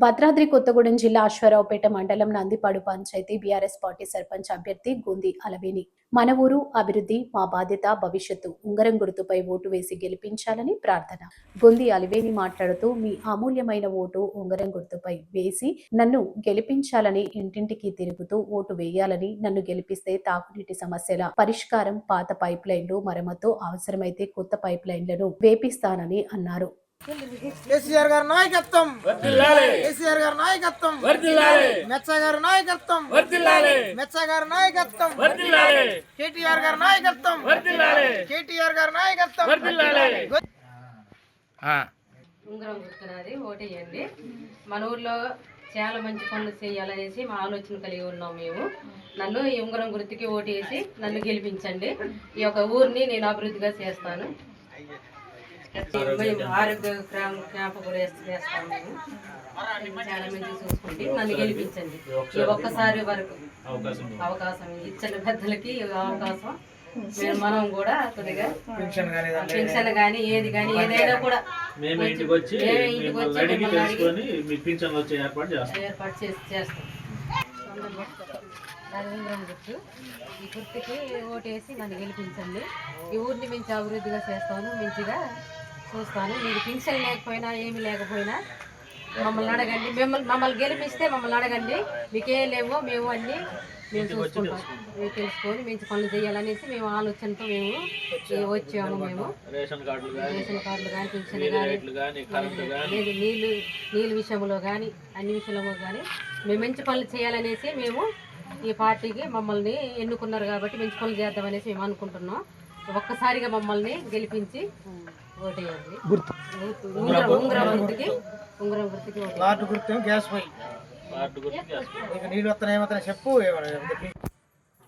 భద్రాద్రి కొత్తగూడెం జిల్లా అశ్వారావుపేట మండలం Nandipadu panchayat BRS party sarpanch అభ్యర్థి గుంది అలవేని మన ఊరు అభివృద్ధి మా బాధ్యత భవిష్యత్తు ఉంగరం గుర్తుపై ఓటు వేసి గెలిపించాలని ప్రార్థన. గుంది అలివేని మాట్లాడుతూ మీ అమూల్యమైన ఓటు ఉంగరం గుర్తుపై వేసి నన్ను గెలిపించాలని ఇంటింటికి తిరుగుతూ ఓటు వేయాలని నన్ను గెలిపిస్తే తాగునీటి సమస్యల పరిష్కారం పాత పైప్ లైన్లు మరమ్మతు అవసరమైతే కొత్త పైప్ లైన్లను వేపిస్తానని అన్నారు. కేసీఆర్ గారి నాయకత్వం. వర్ధిల్లాలి. కేసీఆర్ గారి నాయకత్వం. వర్ధిల్లాలి. మెచ్చ గారి నాయకత్వం. వర్ధిల్లాలి. మెచ్చ గారి నాయకత్వం. వర్ధిల్లాలి. కేటీఆర్ గారి నాయకత్వం. వర్ధిల్లాలి. కేటీఆర్ గారి నాయకత్వం. వర్ధిల్లాలి. ఉంగరం గుర్తున్నది ఓటేయండి. మన ఊర్లో చాలా మంచి పనులు చేయాలనేసి మా ఆలోచన కలిగి ఉన్నాం మేము. నన్ను ఈ ఉంగరం గుర్తుకి ఓటేసి నన్ను గెలిపించండి. ఈ యొక్క ఊరిని నేను అభివృద్ధిగా చేస్తాను. మేము ఆరోగ్య క్యాంప్ మేము చాలా మంచి చూసుకుంటే నన్ను గెలిపించండి. ఈ ఒక్కసారి వరకు అవకాశం ఇచ్చిన పెద్దలకి అవకాశం. మనం కూడా కొద్దిగా పెన్షన్ కానీ ఏది కానీ ఏదైనా కూడా మేము ఇంటికి వచ్చి ఏర్పాటు చేస్తాం. నరేంద్రం గుర్తు ఈ గుర్తుకి ఓటేసి నన్ను గెలిపించండి. ఈ ఊరిని మంచి అభివృద్ధిగా చేస్తాను మంచిగా చూస్తాను. మీకు పింఛన్ లేకపోయినా ఏమి లేకపోయినా మమ్మల్ని అడగండి. మిమ్మల్ని మమ్మల్ని గెలిపిస్తే మమ్మల్ని అడగండి. మీకే లేవో మేము అన్నీ మేము చూసుకుంటాం. మేము తెలుసుకొని మంచి పనులు చేయాలనేసి మేము ఆలోచనతో మేము వచ్చాము మేము. రేషన్ కార్డులు కానీ రేషన్ కార్డులు కానీ పింఛన్ కానీ నీళ్ళు నీళ్ళ విషయంలో కానీ అన్ని విషయంలో కానీ మేము మంచి పనులు చేయాలనేసి మేము ఈ పార్టీకి మమ్మల్ని ఎన్నుకున్నారు కాబట్టి మంచి పనులు చేద్దామనేసి మేము అనుకుంటున్నాం. ఒక్కసారిగా మమ్మల్ని గెలిపించి ఓటేయండి. ఉంగరం ఉంగరం గుర్తుకి ఉంగరం గుర్తుకి ఓటేయండి. కార్డు గుర్తు గ్యాస్ పై కార్డు గుర్తు చేస్తాం నీకు నీళ్ళు వస్తున్నాయి చెప్పు